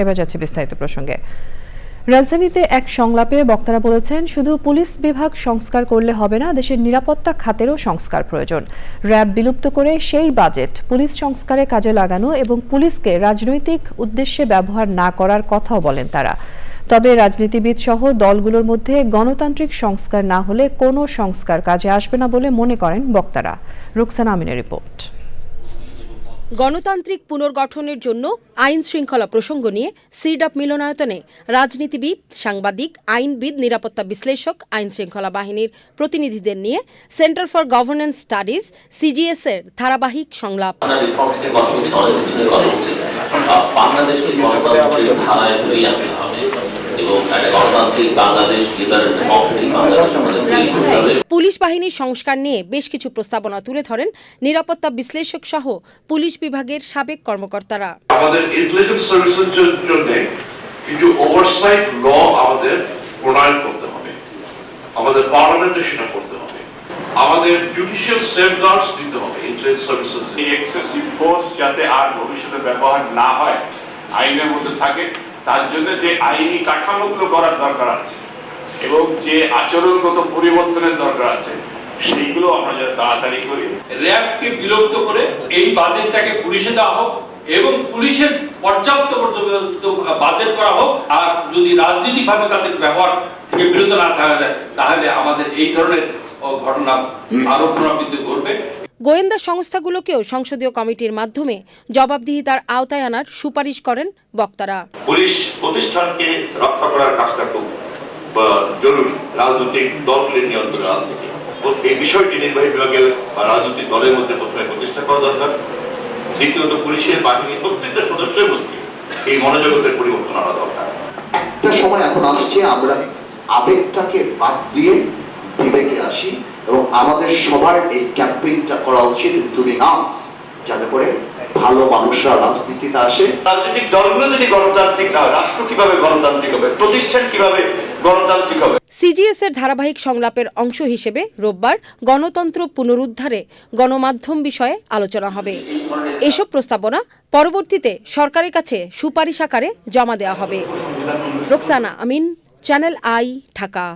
এবার যাচ্ছে বিস্তারিত প্রসঙ্গে। রাজধানীতে এক সংলাপে বক্তারা বলেছেন, শুধু পুলিশ বিভাগ সংস্কার করলে হবে না, দেশের নিরাপত্তা খাতেরও সংস্কার প্রয়োজন। র্যাব বিলুপ্ত করে সেই বাজেট পুলিশ সংস্কারে কাজে লাগানো এবং পুলিশকে রাজনৈতিক উদ্দেশ্যে ব্যবহার না করার কথাও বলেন তারা। তবে রাজনীতিবিদ সহ দলগুলোর মধ্যে গণতান্ত্রিক সংস্কার না হলে কোনো সংস্কার কাজে আসবে না বলে মনে করেন বক্তারা। রুকসানা আমিনের রিপোর্ট। গণতান্ত্রিক পুনর্গঠনের জন্য আইন শৃঙ্খলা প্রসঙ্গ নিয়ে সিডাপ মিলনায়তনে রাজনীতিবিদ, সাংবাদিক, আইনবিদ, নিরাপত্তা বিশ্লেষক, আইন শৃঙ্খলা বাহিনীর প্রতিনিধিদের নিয়ে Centre for Governance Studies CGS এর ধারাবাহিক সংলাপ। এবং একটা গণতান্ত্রিক বাংলাদেশ ডেমোক্রেটিক বাংলাদেশ আমাদের তৈরি করতে হবে। পুলিশ বাহিনীর সংস্কার নিয়ে বেশ কিছু প্রস্তাবনা তুলে ধরেন নিরাপত্তা বিশ্লেষক সহ পুলিশ বিভাগের সাবেক কর্মকর্তারা। আমাদের ইন্টেলিজেন্স সার্ভিসের জন্য কিছু ওভারসাইট ল আমাদের প্রণয়ন করতে হবে। আমাদের পার্লামেন্টে সেটা করতে হবে। আমাদের জুডিশিয়াল সেফগার্ডস দিতে হবে ইন্টেলিজেন্স সার্ভিসেস এক্সেসিভ ফোর্স যাতে আর ভবিষ্যতে ব্যবহার না হয় আইনের মধ্যে থাকে তার জন্য যে আইনি কাঠামোগুলো করার দরকার আছে এবং যে আচরণগত পরিবর্তনের দরকার আছে সেইগুলো আমরা যাতে তাড়াতাড়ি করি। র্যাবকে বিলুপ্ত করে এই বাজেটটাকে পুলিশে দেওয়া হোক এবং পুলিশের পর্যাপ্ত পর্যন্ত বাজেট করা হোক আর যদি রাজনৈতিকভাবে তাদের ব্যবহার থেকে বিরত না থাকা যায় তাহলে আমাদের এই ধরনের ঘটনা আরও পুনরাবৃত্তি ঘটবে। গোয়েন্দা সংস্থাগুলোকেও সংসদীয় কমিটির মাধ্যমে জবাবদিহিতার আওতায় আনার সুপারিশ করেন বক্তারা। পুলিশ প্রতিষ্ঠানকে রক্ষা করার কাজটা খুব জরুরি। রাজনৈতিক দলগুলির নিয়ন্ত্রণে রাজনীতি এই বিষয়টি নির্বাহী বিভাগের বা রাজনৈতিক দলের মধ্যে প্রথমে প্রতিষ্ঠা করা দরকার। দ্বিতীয়ত পুলিশের বাহিনীর প্রত্যেকটা সদস্যের মধ্যে এই মনোজগতের পরিবর্তন আনা দরকার। একটা সময় এখন আসছে আমরা আবেগটাকে বাদ দিয়ে আমাদের সবার এই ক্যাম্পেইনটা করা উচিত ইনক্লুডিং আস যাতে করে ভালো মানুষরা রাজনীতিতে আসে। রাজনৈতিক দলগুলো যদি গণতান্ত্রিক না হয় রাষ্ট্র কীভাবে গণতান্ত্রিক হবে প্রতিষ্ঠান কীভাবে গণতান্ত্রিক হবে? সিজিএস এর ধারাবাহিক সংলাপের অংশ হিসেবে রোববার গণতন্ত্র পুনরুদ্ধারে গণমাধ্যম বিষয়ে আলোচনা হবে। এসব প্রস্তাবনা পরবর্তীতে সরকারের কাছে সুপারিশ আকারে জমা দেওয়া হবে। Roksana Amin channel I Dhaka.